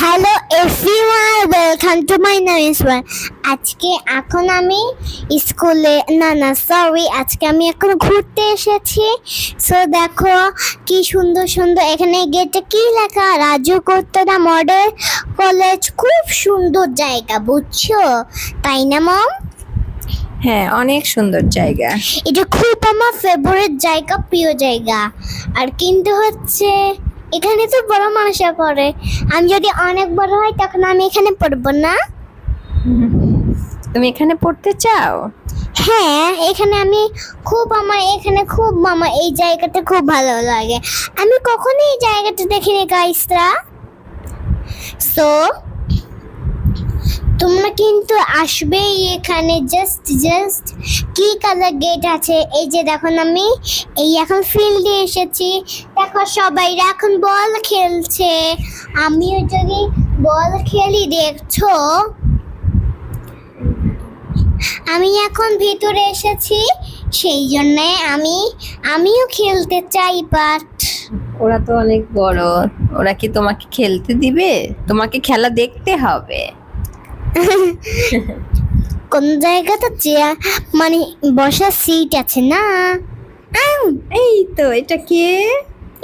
Hello everyone welcome to my nice one আজকে এখন আমি স্কুলে না না সরি আজকে আমি এখন ঘুরতে এসেছি। সো দেখো কি সুন্দর সুন্দর। এখানে গেটে কি লেখা? Rajuk Uttara model college. খুব সুন্দর জায়গা বুঝছ? তাই না মম? হ্যাঁ অনেক সুন্দর জায়গা। এটা খুব আমার ফেভারিট জায়গা প্রিয় জায়গা। আর কিন্তু হচ্ছে এখানে তো বড় মানুষরা পড়ে। আমি যদি অনেক বড় হই তখন আমি এখানে পড়ব না? তুমি এখানে পড়তে চাও? হ্যাঁ এখানে আমি খুব আমার এখানে খুব আমার এই জায়গাটা খুব ভালো লাগে। আমি কখনো এই জায়গাটা দেখিনি গাইসরা সো তোমরা কিন্তু আসবেই এখানে। জাস্ট জাস্ট কি কালার গেট আছে? এই যে দেখো আমি, এই এখন ফিল্ডে এসেছি। দেখো সবাই এখন বল খেলছে। আমিও যদি বল খেলি, দেখছ? আমি এখন ভিতরে এসেছি, সেই জন্য আমি, আমিও খেলতে চাই বাট ওরা তো অনেক বড়। ওরা কি তোমাকে খেলতে দিবে? তোমাকে খেলা দেখতে হবে। কোন জায়গাতে চেয়ার মানে বসার সিট আছে না? এই তো এটা কে?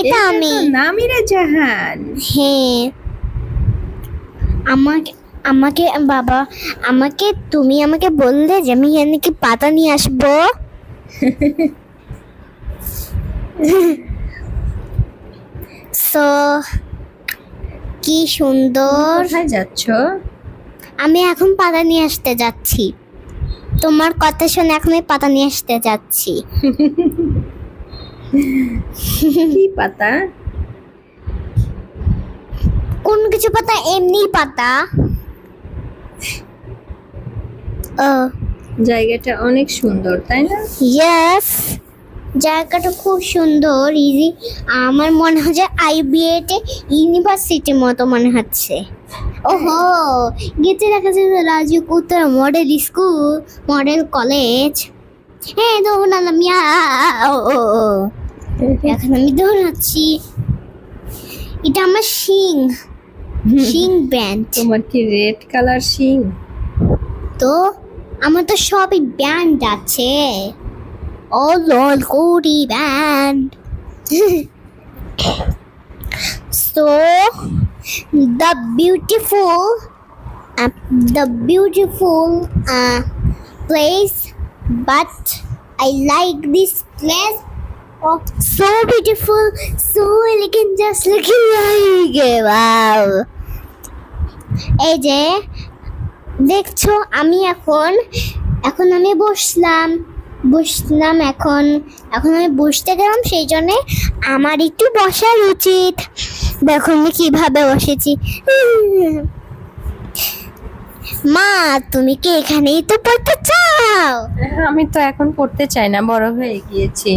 এটা আমি। নামিরা জাহান। হ্যাঁ। আমাকে আমাকে বাবা আমাকে তুমি আমাকে বললে যে আমি এখানে কি পাতা নিয়ে আসব। সো কি সুন্দর। কোথায় যাচ্ছ? আমি এখন পাতা নিয়ে আসতে যাচ্ছি। তোমার কথা শুনে এখন আমি পাতা নিয়ে আসতে যাচ্ছি। কি পাতা? কোন কিছু পাতা? এমনি পাতা। ও। জায়গাটা অনেক সুন্দর তাই না? ইয়েস জায়গাটা খুব সুন্দর ইজি আমার মনে হয় যে আইবিএতে ইউনিভার্সিটির মতো মনে হচ্ছে। ওহো গেছে দেখা যাচ্ছে রাজু উত্তর মডেল স্কুল মডেল কলেজ হ্যাঁ দৌড়ালাম ও। এখন আমি দৌড়াচ্ছি। এটা আমার শিং শিং ব্যান্ড তোমার কি রেড কালার শিং? তো আমার তো সবই ব্যান্ড আছে। লল Cody band so the beautiful uh, the beautiful uh, place but i like this place oh so beautiful so elegant just looking like wow এই যে দেখছ আমি এখন এখন আমি বসলাম বসলাম এখন। এখন আমি বসতে গেলাম সেই জন্যে আমার একটু বসার উচিত। দেখো আমি কীভাবে বসেছি। মা তুমি কি এখানেই তো পড়তে চাও? আমি তো এখন পড়তে চাই না বড় হয়ে গিয়েছি।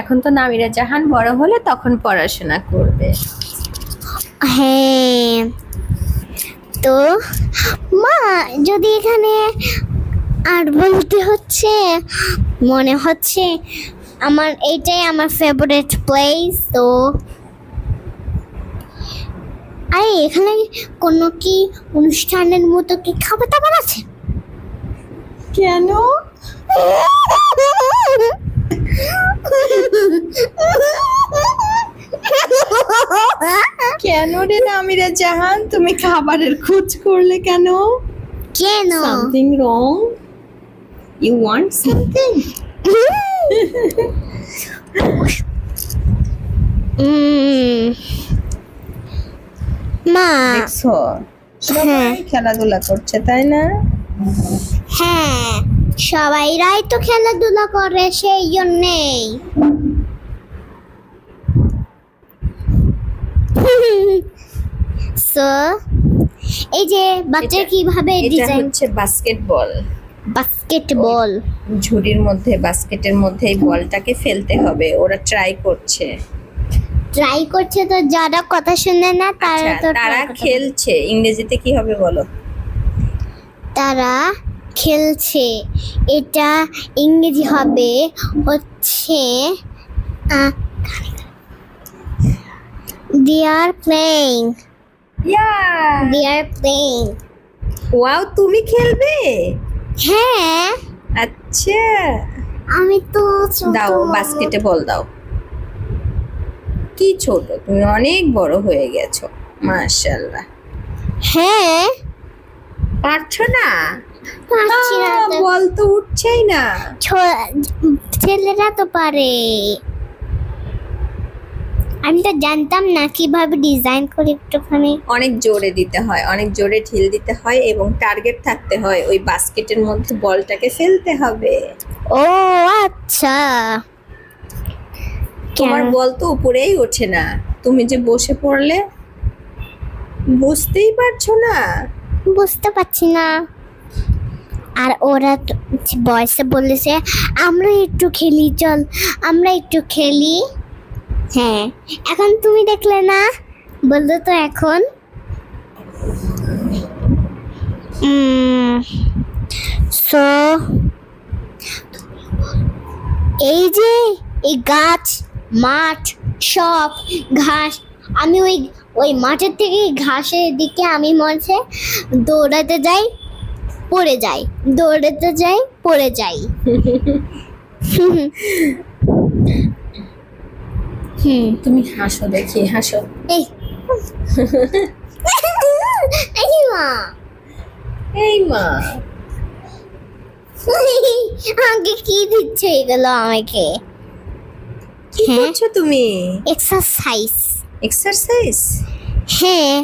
এখন তো নামিরা জাহান বড় হলে তখন পড়াশোনা করবে। হ্যাঁ। তো মা যদি এখানে আর বলতে হচ্ছে মনে হচ্ছে আমার এইটাই আমার ফেভারিট প্লেস তো আরে এখানে কোনো কি অনুষ্ঠানের মতো কি খাবার দাবার আছে? কেন? কেন রে নামিরা জাহান? তুমি খাবারের খোঁজ করলে কেন? কেন? Something wrong want something um, মা দেখছ? সবাই খেলাধুলা করছে তাই না? হ্যাঁ সবাইরাই তো খেলাধুলা করে সেই জন্যেই। সো এই যে বাচ্চা কীভাবে ডিজাইন হচ্ছে বাস্কেটবল বাস্কেটবল। ঝুড়ির মধ্যে বাস্কেটের মধ্যে এই বলটাকে ফেলতে হবে ওরা ট্রাই করছে। ট্রাই করছে তো যারা কথা শুনে না তারা আচ্ছা, তো তারা খেলছে ইংরেজিতে কি হবে বলো? তারা খেলছে। এটা ইংরেজি হবে হচ্ছে they are playing yeah they are playing wow তুমি খেলবে? হ্যাঁ। আচ্ছা। আমি তো দাও বাস্কেটে বল দাও। কি ছোট? তুমি অনেক বড় হয়ে গেছো। মাশাআল্লাহ। হ্যাঁ। পারছ না। বল তো উঠছেই না। ছেলেরা তো পারে। আমি তো জানতাম না কীভাবে ডিজাইন করে একটুখানি। অনেক জোরে দিতে হয় অনেক জোরে ঢিল দিতে হয় এবং টার্গেট থাকতে হয় ওই বাস্কেটের মধ্যে বলটাকে ফেলতে হবে। ও আচ্ছা। তোমার বল তো উপরেই ওঠে না। তুমি যে বসে পড়লে বুঝতেই পারছ না। বুঝতে পারছি না। আর ওরা বয়সে বলেছে আমরা একটু খেলি চল আমরা একটু খেলি। হ্যাঁ এখন তুমি দেখলে না? বলতো তো এখন। সো এই যে এই গাছ মাঠ সব ঘাস আমি ওই ওই মাঠের থেকে ঘাসের দিকে আমি মনে দৌড়াতে যাই পড়ে যাই দৌড়াতে যাই পড়ে যাই। হুম তুমি হাসো দেখি হাসো। এই। এই মা। এই মা। আমাকে কি দিচ্ছে এগুলো আমাকে? কি হ্যাঁ। করছ তুমি? এক্সারসাইজ এক্সারসাইজ হ্যাঁ।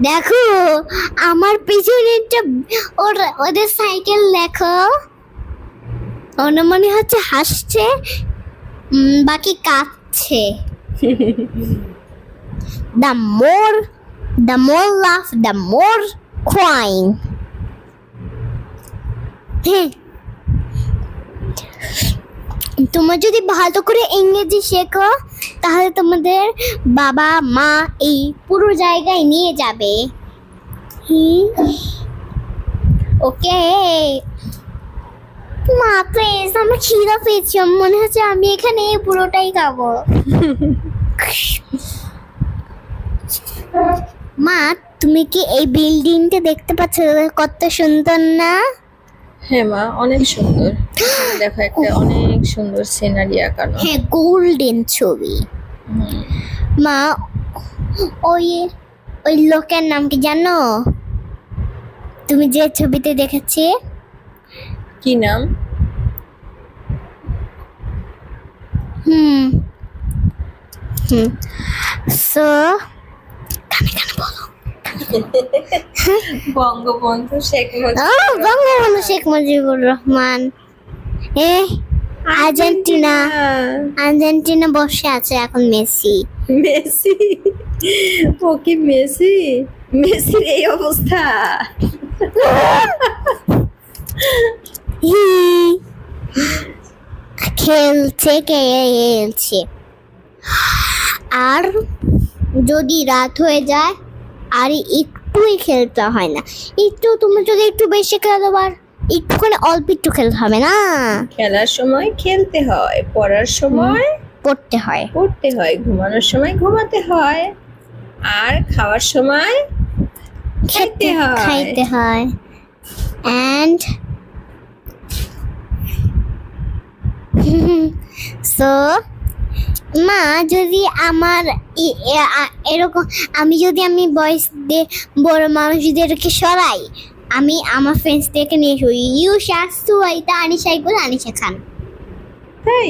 দেখো আমার পিছনে একটা ওর ওদের সাইকেল দেখো। ওরা মনে হচ্ছে হাসছে বাকি কাঁদছে। The more the more love the more crying হ্যাঁ। তোমরা যদি ভালো করে ইংরেজি শেখো, তাহলে তোমাদের বাবা, মা এই পুরো জায়গায় নিয়ে যাবে। ওকে মা প্লিজ আমার খিদা পেয়েছি। মনে হচ্ছে আমি এখানে পুরোটাই খাব। মা তুমি কি এই বিল্ডিংটা দেখতে পাচ্ছ? কত সুন্দর না? হ্যাঁ মা অনেক সুন্দর। দেখো একটা অনেক সুন্দর সিনারি আঁকানো। হ্যাঁ গোল্ডেন ছবি। মা ওই ওই লোকের নাম কি জানো? তুমি যে ছবিতে দেখেছি? কি নাম? হুম। হুম। সো কানে কানে বলো। বঙ্গবন্ধু শেখ মুজিব ও বঙ্গবন্ধু শেখ মুজিবুর রহমান। এ আর্জেন্টিনা। আর্জেন্টিনা বসে আছে এখন মেসি। মেসি? ও কি মেসি? মেসির এই অবস্থা? খেলছে খেলছে আর যদি রাত হয়ে যায় আর একটুই খেলতে হয় না। একটু তুমি যদি একটু বেশি খেলো আর একটুখানি অল্প একটু খেলতে হবে না? খেলার সময় খেলতে হয় পড়ার সময় পড়তে হয়। পড়তে হয় ঘুমানোর সময় ঘুমাতে হয়। আর খাওয়ার সময় খাইতে হয়। খাইতে হয়। অ্যান্ড সো মা যদি আমার এরকম আমি যদি আমি বয়স দিয়ে বড় মানুষদেরকে সরাই আমি আমার ফ্রেন্ডসদেরকে নিয়ে শুই ইউ শাস্তু আইতা আনিশা এগুলো আনিশা খান। তাই?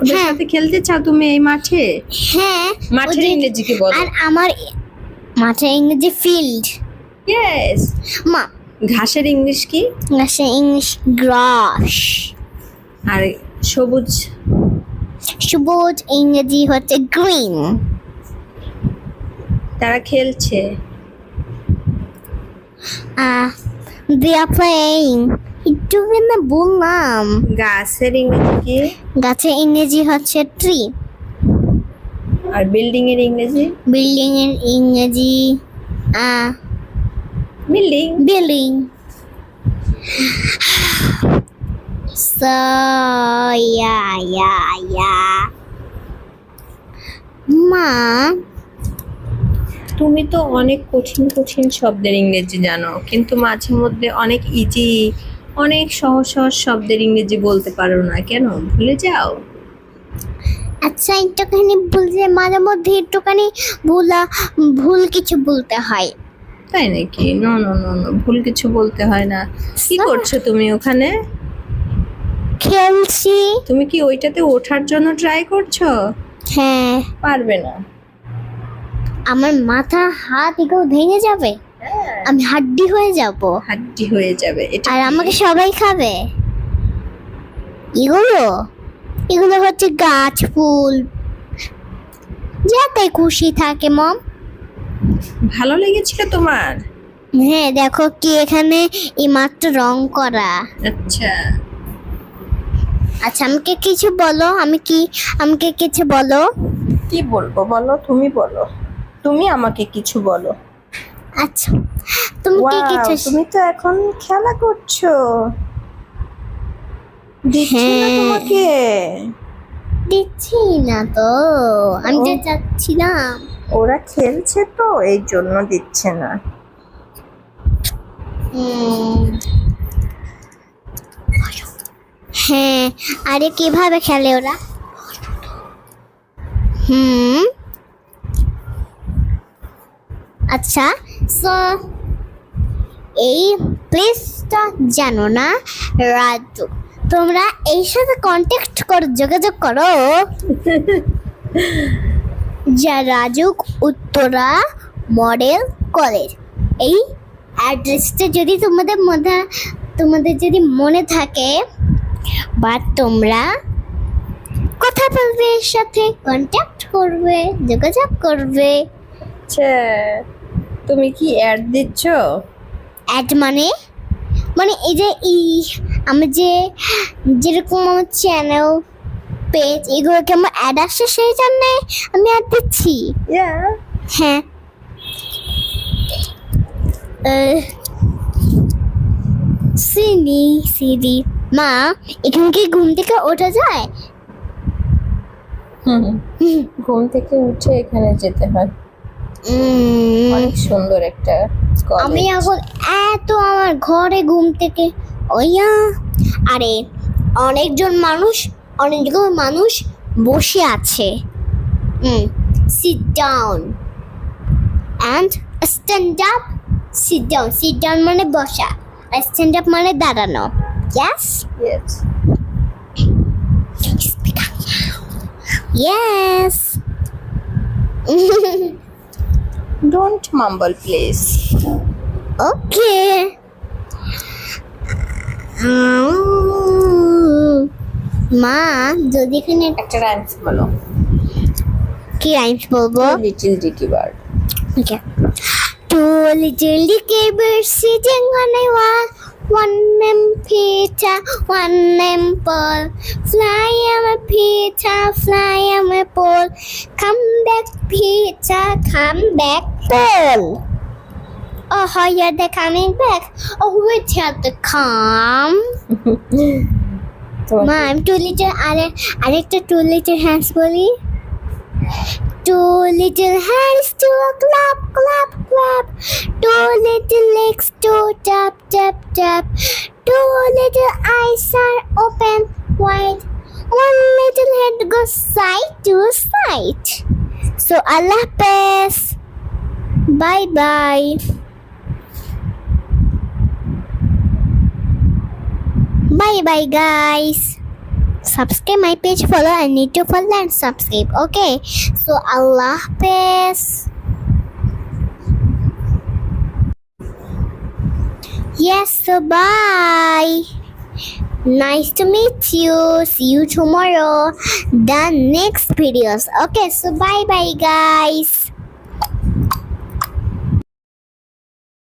ওদের হ্যাঁ। সাথে খেলতে চাও তুমি এই মাঠে? হ্যাঁ মাঠের ইংরেজি কি বলো। আর আমার মাঠে ইংরেজি ফিল্ড ইয়েস মা। ঘাসের ইংলিশ কি? সে ইংলিশ গ্রাস আর সবুজ। সবুজ ইংরেজি হচ্ছে গ্রিন তারা খেলছে। আহ দে আর প্লেইং একটু না বললাম। গাছের ইংরেজি কি? গাছের ইংরেজি হচ্ছে ট্রি আর বিল্ডিং এর ইংরেজি? বিল্ডিং এর ইংরেজি আহ বিল্ডিং। বিল্ডিং মা তুমি তো অনেক কঠিন কঠিন শব্দের ইংরেজি জানো কিন্তু মাঝে মধ্যে অনেক ইজি অনেক সহজ সহজ শব্দের ইংরেজি বলতে পারো না কেন? ভুলে যাও। আচ্ছা একটুখানি বলছে মাঝে মধ্যে একটুখানি ভুলা ভুল কিছু বলতে হয়। তাই নাকি? নো নো নো নো ভুল কিছু বলতে হয় না। কি করছ তুমি ওখানে? খেলছি। তুমি কি ওইটাতে ওঠার জন্য ট্রাই করছ? হ্যাঁ। পারবে না। আমার মাথা হাত এগুলো ভেঙে যাবে। আমি হাড্ডি হয়ে যাব। হাড্ডি হয়ে যাবে। এটা আর আমাকে সবাই খাবে। এগুলো? এগুলো হচ্ছে গাছ ফুল। যাতে খুশি থাকে মম। ভালো লেগেছিল তোমার? হ্যাঁ দেখো কি এখানে এই মাত্র রং করা। আচ্ছা। আচ্ছা আমাকে কিছু বলো আমি কি আমাকে কিছু বলো। কি বলব বলো তুমি বলো। তুমি আমাকে কিছু বলো। আচ্ছা তুমি কি Wow, কিছু তুমি তো এখন খেলা করছ। দিচ্ছি না হ্যাঁ। তোমাকে। দিচ্ছি না তো আমি তো চাচ্ছিলাম। ওরা খেলছে তো এই জন্য দিচ্ছে না। উম, হ্যাঁ আরে কীভাবে খেলে ওরা? হুম। আচ্ছা সো এই প্লেসটা জানো না রাজু? তোমরা এই সাথে কন্ট্যাক্ট করো যোগাযোগ করো। যা রাজুক উত্তরা মডেল কলেজ। এই অ্যাড্রেসটা যদি তোমাদের মধ্যে তোমাদের যদি মনে থাকে বা তোমরা কথা বলবে এর সাথে কন্ট্যাক্ট করবে যোগাযোগ করবে। আচ্ছা তুমি কি অ্যাড দিচ্ছ? অ্যাড মানে? মানে এই যে ই আমি যে যেরকম আমার চ্যানেল পেজ এগুলোকে আমার অ্যাড আসছে সেই জন্যে আমি অ্যাড দিচ্ছি? হ্যাঁ। সিনি সিরি মা এখানে কি ঘুম থেকে ওঠা যায়? হুম, ঘুম থেকে উঠে এখানে যেতে হয়। অনেক সুন্দর একটা আমি এখন এত আমার ঘরে ঘুম থেকে ওইয়া। আরে অনেকজন মানুষ অনেকজন মানুষ বসে আছে। Sit down and stand up sit down sit down মানে বসা আর স্ট্যান্ড আপ মানে দাঁড়ানো। Yes Yes. Yes Don't mumble, please. Okay মা যদি এখানে একটা রাইমস বলো কি রাইমস বলব little dicky bird Okay. Two little dicky birds sitting on a wall. One Peter, one Paul. Fly am a Peter, fly am a Paul. Come back, Peter, come back, Paul. Oh, how you're they coming back? Oh, wait have to come. Ma, I'm two liter. Are, are two little hands, bully? Two little hands to clap, clap, clap. Two little legs to tap, tap, tap. Two little eyes are open wide. One little head goes side to side. So Allah Hafiz. Bye bye. Bye bye guys. Subscribe my page, follow and need to follow and subscribe. Okay. So Allah Hafiz. Yes, so bye. Nice to meet you. See you tomorrow. The next videos. Okay, so bye bye guys.